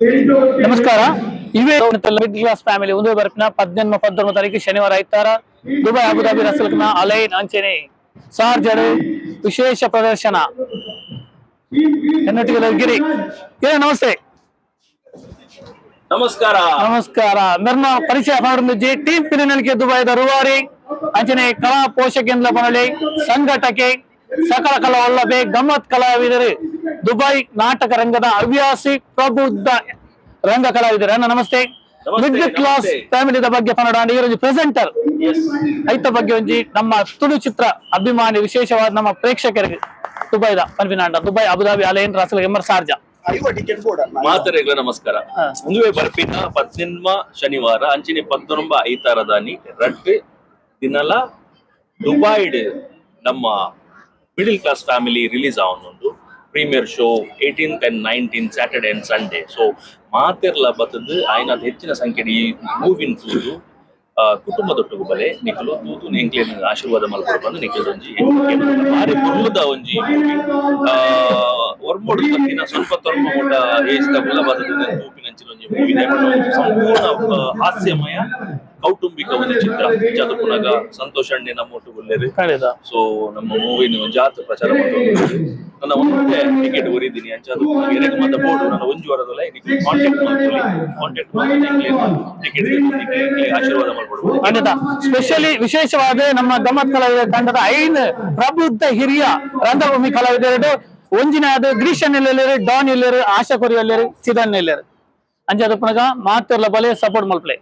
ನಮಸ್ಕಾರ. ಇವೇ class family. ಒಂದು ಬರ್ಪಿನ ಹದಿನೆಂಟು ಪದ್ದೊಂಬ ತಾರೀಕು ಶನಿವಾರ ಐತಾರ ದುಬೈ ಅಬುದಾಬಿ ರಸಲ್ಕ್ನ ಅಲೈನ್ ಅಂಚೆನೆ ಸಾರ್ಜರ್ ವಿಶೇಷ ಪ್ರದರ್ಶನ. ಗಿರಿ. ಏ ನಮಸ್ತೆ. ನಮಸ್ಕಾರ. ನಮಸ್ಕಾರ. ನನ್ನ ಪರಿಚಯ ಮಾಡಿದ್ಜಿ ಟೀಮ್ ಪಿರಿನಲ್ಗೆ ದುಬೈದ ರುವಾರಿ ಅಂಚನೆ ಕಲಾ ಪೋಷಕ ಸಂಘಟಕೆ ಸಕಲ ಕಲಾ ಒಲ್ಲಬೆ ಗಮ್ಮತ್ ಕಲಾವಿದರು ದುಬೈ ನಾಟಕ ರಂಗದ ಹವ್ಯಾಸಿ ಪ್ರಬುದ್ಧ ರಂಗ ಕಲಾವಿದರು ಅಣ್ಣ ನಮಸ್ತೆ. ನಮಸ್ತೆ, ಮಿಡ್ ಕ್ಲಾಸ್. ಫ್ಯಾಮಿಲಿದ ಬಗ್ಗೆ ಪನ್ನಡ ಇವರೊಂದು ಪ್ರೆಸೆಂಟರ್ ಐತ ಬಗ್ಗೆ ಒಂಜಿ ನಮ್ಮ ತುಳು ಚಿತ್ರ ಅಭಿಮಾನಿ ವಿಶೇಷವಾದ ನಮ್ಮ ಪ್ರೇಕ್ಷಕರಿಗೆ ದುಬೈದ ಪನ್ಪಿನಾಂಡ ದುಬೈ ಅಬುದಾಬಿ ಅಲೆಯನ್ ರಾಸಲ್ ಎಮ್ಮರ್ ಸಾರ್ಜಾ. ಐವ ಟಿಕೆಟ್ ಬೋರ್ಡ್ ಮಾತರೆಗಳ ನಮಸ್ಕಾರ. ಮುಂದುವೆ ಬರ್ಪಿನ ಪದ್ನೆನ್ಮ ಶನಿವಾರ ಅಂಚಿನ ಪದ್ದೊಂಬ ಐತಾರದಾನಿ ರಟ್ಟು ದಿನಲ ದುಬೈಡ್ ನಮ್ಮ ಮಿಡಿಲ್ ಕ್ಲಾಸ್ ಫ್ಯಾಮಿಲಿ ರಿಲೀಸ್ ಆವೊಂದುಂಡು premiere show eighteenth and nineteen Saturday and Sunday so ಮಾತೆರ್ಲ ಬತ್ತದು ಆಯ್ನದ ಹೆಚ್ಚಿನ ಸಂಖ್ಯೆಡಿ ಈ ಮೂವಿನ್ ತೂದು ಕುಟುಂಬದೊಟ್ಟಿಗೆ ಬಲೆ ನಿಖಲು ತೂತು ಎಂಕ್ಲೇನ್ ಆಶೀರ್ವಾದ ಮಲ್ಪಡು ಬಂದು ನಿಖಲ್ ಒಂಜಿ ಭಾರಿ ಕುಟುಂಬದ ಒಂಜಿ ಒರ್ಮೋಡು ಸ್ವಲ್ಪ ತೊರ್ಮ ಮೊಟ ಏಜ್ ತಗುಲ ಬದಲು ತೂಪಿನಂಚಿನ ಒಂಜಿ ಮೂವಿ ಸಂಪೂರ್ಣ ಹಾಸ್ಯಮಯ ಕೌಟುಂಬಿಕ ಒಂದು ಚಿತ್ರ ಜಾತ ಪುನಗ ಸಂತೋಷ್ ಅಣ್ಣೆ ನಮ್ಮೊಟ್ಟು ಒಟ್ಟು ಸೊ ನಮ್ಮ ಮೂವಿನ ಜಾತ ಪ್ರಚಾರ ಮಾಡ್ಕೊಂಡು ನನ್ನ ಒಂದೇ ಟಿಕೆಟ್ ಓರಿದ್ದೀನಿ. ಅಂಚಾದ ಎರಡು ಮತ ಬೋರ್ಡ್ ನನ್ನ ಒಂಜು ವಾರದಲ್ಲ ಇದಕ್ಕೆ ಕಾಂಟ್ಯಾಕ್ಟ್ ಮಾಡ್ಕೊಳ್ಳಿ ಕಾಂಟ್ಯಾಕ್ಟ್ ಮಾಡಿ ಟಿಕೆಟ್ ಆಶೀರ್ವಾದ ಮಾಡ್ಕೊಡ್ಬೋದು. ಖಂಡಿತ. ಸ್ಪೆಷಲಿ ವಿಶೇಷವಾದ ನಮ್ಮ ಗಮ್ಮತ್ ಕಲಾವಿದ ತಂಡದ ಐನ್ ಪ್ರಬುದ್ಧ ಹಿರಿಯ ರಂಗಭೂಮಿ ಕಲಾವಿದರು ಒಂಜಿನ ಅದು ಎಲ್ಲರು ಡಾನ್ ಎಲ್ಲರು ಆಶಾ ಕೊರಿ ಎಲ್ಲರು ಸಿದನ್ ಎಲ್ಲರು ಅಂಜಾದ ಪುನಗ ಮಾತ್ರ ಬಲೆ ಸಪೋರ್ಟ್ ಮಲ್ಪ್ಲೆ